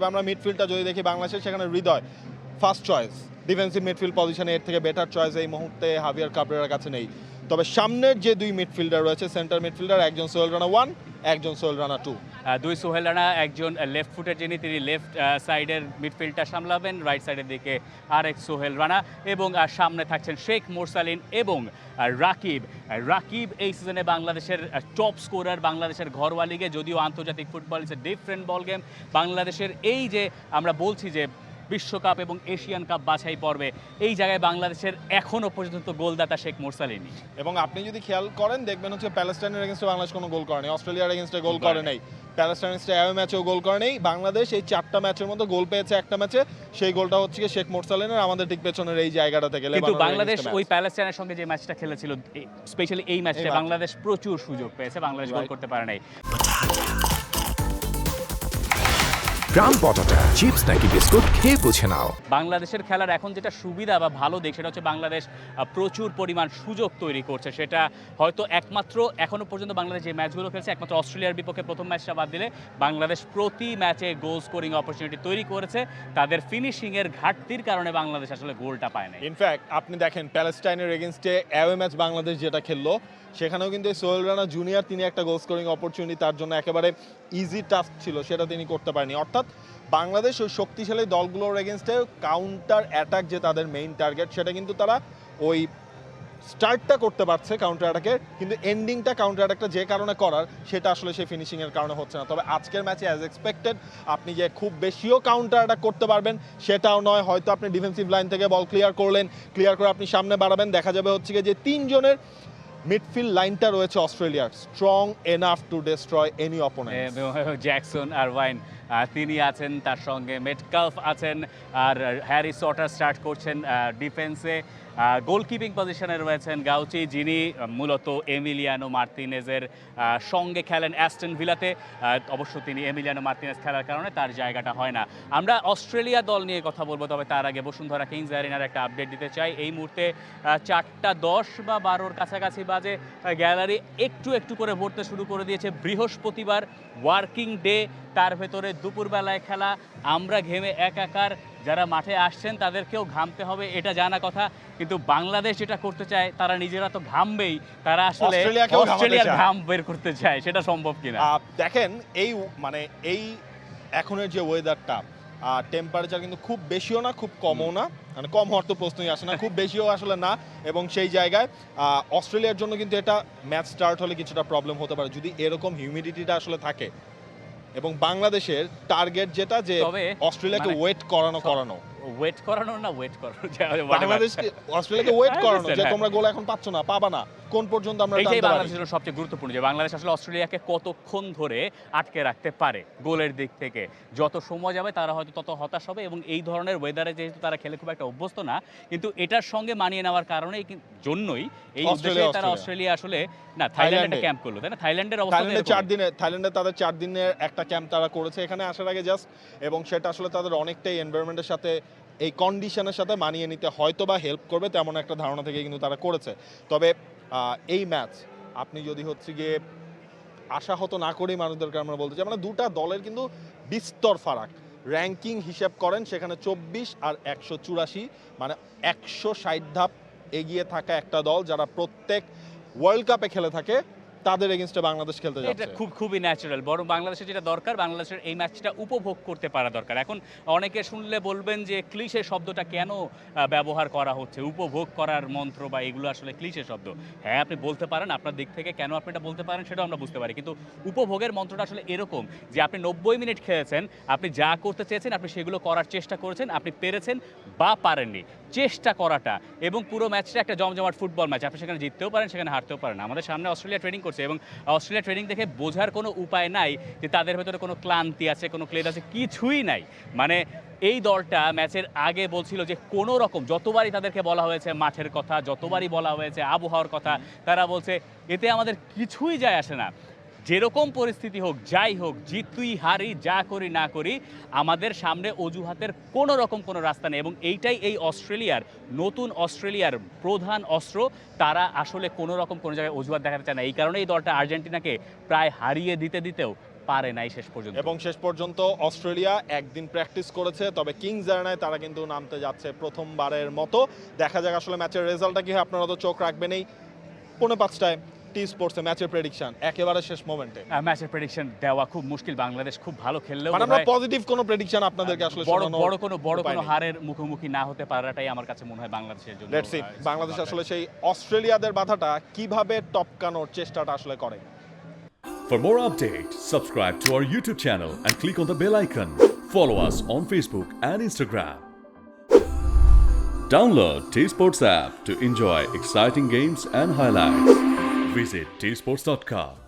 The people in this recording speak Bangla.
আমরা মিডফিল্ডটা যদি দেখি, বাংলাদেশের সেখানে Hridoy first choice defensive midfield পজিশনে এর থেকে বেটার চয়েস এই মুহূর্তে হাভিয়ার কাবরেরার কাছে নেই। তবে সামনের যে দুই মিডফিল্ডার রয়েছে, সেন্টার মিডফিল্ডার, একজন সোহেল রানা ওয়ান একজন সোহেল রানা টু দুই সোহেল রানা, একজন লেফট ফুটের যিনি, তিনি লেফট সাইডের মিডফিল্ডটা সামলাবেন রাইট সাইডের দিকে আরেক সোহেল রানা এবং সামনে থাকছেন শেখ মোরসালিন এবং রাকিব। রাকিব এই সিজনে বাংলাদেশের টপ স্কোরার বাংলাদেশের ঘরোয়া লিগে যদিও আন্তর্জাতিক football is a different ball game বাংলাদেশের এই যে, আমরা বলছি যে বিশ্বকাপ এবং এশিয়ান কাপ বাছাই পর্বে এই জায়গায় বাংলাদেশের এখনও পর্যন্ত গোলদাতা শেখ মোরসালিনী। এবং আপনি যদি খেয়াল করেন দেখবেন হচ্ছে প্যালেস্টাইনের এগেনস্টে বাংলাদেশ কোনো গোল করেনি অস্ট্রেলিয়ার এগেনস্টে গোল করে নেই। প্যালেস্টাইনের অ্যাওয়ে ম্যাচেও গোল করে নেই। বাংলাদেশ এই চারটা ম্যাচের মধ্যে গোল পেয়েছে একটা ম্যাচে সেই গোলটা হচ্ছে শেখ মোরসালিনের আমাদের ঠিক পেছনের এই জায়গাটা থেকে কিন্তু বাংলাদেশ ওই। প্যালেস্টাইনের সঙ্গে যে ম্যাচটা খেলেছিল স্পেশালি এই ম্যাচটা। বাংলাদেশ প্রচুর সুযোগ পেয়েছে বাংলাদেশ গোল করতে পারে নাই। গ্রাম পটাটা চিপস নাকি বিস্কুট খেয়ে বুঝে নাও। বাংলাদেশের খেলার এখন যেটা সুবিধা বা ভালো দিক সেটা হচ্ছে বাংলাদেশ প্রচুর পরিমাণ সুযোগ তৈরি করছে। সেটা হয়তো একমাত্র এখনও পর্যন্ত বাংলাদেশ যে ম্যাচগুলো খেলছে একমাত্র অস্ট্রেলিয়ার বিপক্ষে প্রথম ম্যাচটা বাদ দিলে বাংলাদেশ প্রতি ম্যাচে গোল স্কোরিং অপরচুনিটি তৈরি করেছে। তাদের ফিনিশিংয়ের ঘাটতির কারণে বাংলাদেশ আসলে গোলটা পায় নাই। ইনফ্যাক্ট আপনি দেখেন প্যালেস্টাইনের এগেনস্টে অ্যাওয়ে ম্যাচ বাংলাদেশ যেটা খেললো সেখানেও কিন্তু এই সোহেল রানা জুনিয়র তিনি একটা গোল স্কোরিং অপরচুনিটি তার জন্য একেবারে ইজি টাস্ক ছিল সেটা তিনি করতে পারেনি। অর্থাৎ বাংলাদেশ ওই শক্তিশালী দলগুলোর এগেনস্টে কাউন্টার অ্যাটাক যে তাদের মেইন টার্গেট সেটা কিন্তু তারা ওই স্টার্টটা করতে পারছে কাউন্টার অ্যাটাকে কিন্তু এন্ডিংটা কাউন্টার অ্যাটাকটা যে কারণে করার, সেটা আসলে সেই ফিনিশিংয়ের কারণে হচ্ছে না। তবে আজকের ম্যাচে অ্যাজ এক্সপেক্টেড আপনি যে খুব বেশিও কাউন্টার অ্যাটাক করতে পারবেন, সেটাও নয়, হয়তো আপনি ডিফেন্সিভ লাইন থেকে বল ক্লিয়ার করলেন ক্লিয়ার করে আপনি সামনে বাড়াবেন। দেখা যাবে হচ্ছে যে তিনজনের মিডফিল্ড লাইনটা রয়েছে অস্ট্রেলিয়ার strong enough to destroy any opponent Jackson R wine তিনি আছেন, তার সঙ্গে মেটকালফ আছেন, আর হ্যারি সটার স্টার্ট করছেন ডিফেন্সে গোলকিপিং পজিশনে রয়েছেন গাউচি, যিনি মূলত এমিলিয়ানো মার্তিনেজের সঙ্গে খেলেন অ্যাস্টন ভিলাতে। অবশ্য তিনি এমিলিয়ানো মার্তিনেজ খেলার কারণে তার জায়গাটা হয় না। আমরা অস্ট্রেলিয়া দল নিয়ে কথা বলব, তবে তার আগে বসুন্ধরা কিংস অ্যারিনার একটা আপডেট দিতে চাই। এই মুহূর্তে চারটা দশ বা বারোর কাছাকাছি বাজে গ্যালারি একটু একটু করে ভরতে শুরু করে দিয়েছে বৃহস্পতিবার, ওয়ার্কিং ডে তার ভেতরে দুপুরবেলায় খেলা আমরা ঘেমে একাকার যারা মাঠে আসছেন তাদেরকেও ঘামতে হবে এটা জানা কথা। কিন্তু বাংলাদেশ যেটা করতে চায় তারা নিজেরা তো ঘামবেই। তারা আসলে অস্ট্রেলিয়ার ঘাম বের করতে চায় সেটা সম্ভব কিনা? দেখেন এই মানে এই এখনের যে ওয়েদারটা আর টেম্পারেচার কিন্তু খুব বেশিও না খুব কমও না। মানে কম হওয়ার তো প্রশ্নই আসে না খুব বেশিও আসলে না। এবং সেই জায়গায় আহ, অস্ট্রেলিয়ার জন্য কিন্তু এটা ম্যাচ স্টার্ট হলে কিছুটা প্রবলেম হতে পারে। যদি এরকম হিউমিডিটিটা আসলে থাকে এবং বাংলাদেশের টার্গেট যেটা যে অস্ট্রেলিয়াকে মানে- ওয়েট করানো করানো। ওয়েট করানো না ওয়েট করানো? বাংলাদেশকে অস্ট্রেলিয়াকে ওয়েট করানো যে তোমরা গোল এখন পাচ্ছ না পাবা না। কোন পর্যন্ত আমরা এইটাই বাংলাদেশের সবচেয়ে গুরুত্বপূর্ণ যে বাংলাদেশ আসলে অস্ট্রেলিয়াকে কতক্ষণ ধরে আটকে রাখতে পারে গোলের দিক থেকে। যত সময় যাবে তারা হয়তো তত হতাশ হবে এবং এই ধরনের ওয়েদারে যেহেতু তারা খেলে খুব একটা অভ্যস্ত না কিন্তু এটার সঙ্গে মানিয়ে নেওয়ার কারণেই কিন- জন্যই এই অস্ট্রেলিয়া, উদ্দেশ্যে তারা অস্ট্রেলিয়া। আসলে না থাইল্যান্ডে। ক্যাম্প করল তাই না? থাইল্যান্ডের অবস্থা থাইল্যান্ডে চার দিনে থাইল্যান্ডে তাদের চার দিনের একটা ক্যাম্প তারা করেছে এখানে আসার আগে জাস্ট এবং সেটা আসলে তাদের অনেকটাই এনভায়রনমেন্টের সাথে এই কন্ডিশনের সাথে মানিয়ে নিতে হয়তো বা হেল্প করবে তেমন একটা ধারণা থেকে কিন্তু তারা করেছে। তবে এই ম্যাচ, আপনি যদি হচ্ছে গিয়ে আশা হতো না করেই মানুষদেরকে আমরা বলতে চাই মানে দুটা দলের কিন্তু বিস্তর ফারাক। র্যাঙ্কিং হিসাব করেন, সেখানে চব্বিশ আর একশো চুরাশি মানে একশো ষাট ধাপ এগিয়ে থাকা একটা দল যারা প্রত্যেক ওয়ার্ল্ড কাপে খেলে থাকে। তাদের এগেনস্টে বাংলাদেশ খেলতে যাচ্ছে। এটা খুব খুবই ন্যাচারাল বরং বাংলাদেশের যেটা দরকার বাংলাদেশের এই ম্যাচটা উপভোগ করতে পারা দরকার। এখন অনেকে শুনলে বলবেন যে ক্লিশে শব্দটা কেন ব্যবহার করা হচ্ছে? উপভোগ করার মন্ত্র বা এগুলো আসলে ক্লিশে শব্দ। হ্যাঁ আপনি বলতে পারেন আপনার দিক থেকে কেন আপনি এটা বলতে পারেন সেটাও আমরা বুঝতে পারি। কিন্তু উপভোগের মন্ত্রটা আসলে এরকম যে আপনি নব্বই মিনিট খেলেছেন আপনি যা করতে চেয়েছেন আপনি সেগুলো করার চেষ্টা করেছেন আপনি পেরেছেন বা পারেননি। চেষ্টা করাটা এবং পুরো ম্যাচটা একটা জমজমাট ফুটবল ম্যাচ। আপনি সেখানে জিততেও পারেন, সেখানে হারতেও পারেন। আমাদের সামনে অস্ট্রেলিয়া ট্রেনিং করছে এবং অস্ট্রেলিয়া ট্রেনিং দেখে বোঝার কোনো উপায় নাই যে তাদের ভেতরে কোনো ক্লান্তি আছে, কোনো ক্লেদ আছে, কিছুই নাই। মানে এই দলটা ম্যাচের আগে বলছিল যে কোনো রকম যতবারই তাদেরকে বলা হয়েছে মাঠের কথা, যতবারই বলা হয়েছে আবহাওয়ার কথা, তারা বলছে, এতে আমাদের কিছুই যায় আসে না। যেরকম পরিস্থিতি হোক, যাই হোক, জিতুই হারি, যা করি না করি, আমাদের সামনে অজুহাতের কোনো রকম কোনো রাস্তা নেই এবং এইটাই এই অস্ট্রেলিয়ার নতুন অস্ট্রেলিয়ার প্রধান অস্ত্র। তারা আসলে কোনো রকম কোনো জায়গায় অজুহাত দেখাতে চায় না। এই কারণে এই দলটা আর্জেন্টিনাকে প্রায় হারিয়ে দিতে দিতেও পারে নাই শেষ পর্যন্ত। এবং শেষ পর্যন্ত অস্ট্রেলিয়া একদিন প্র্যাকটিস করেছে, তবে কিংস জার্নায় তারা কিন্তু নামতে যাচ্ছে প্রথমবারের মতো। দেখা যাক আসলে ম্যাচের রেজাল্টটা কি হয়, আপনারা তো চোখ রাখবেনই। পৌনে পাঁচটায় টি স্পোর্টসে ম্যাচের প্রেডিকশন একেবারে শেষ মোমেন্টে ম্যাচের প্রেডিকশন দেওয়া খুব মুশকিল বাংলাদেশ খুব ভালো খেললেও মানে আমরা পজিটিভ কোনো প্রেডিকশন আপনাদেরকে আসলে বড় বড় কোনো বড় কোনো হারের মুখোমুখি না হতে পারাটাই আমার কাছে মনে হয় বাংলাদেশের জন্য লেটস সি বাংলাদেশ আসলে সেই অস্ট্রেলিয়াদের বাধাটা কীভাবে টপকানোর চেষ্টাটা আসলে করে For more updates, subscribe to our YouTube channel and click on the bell icon. Follow us on Facebook and Instagram. Download T Sports app to enjoy exciting games and highlights. Visit tsports.com.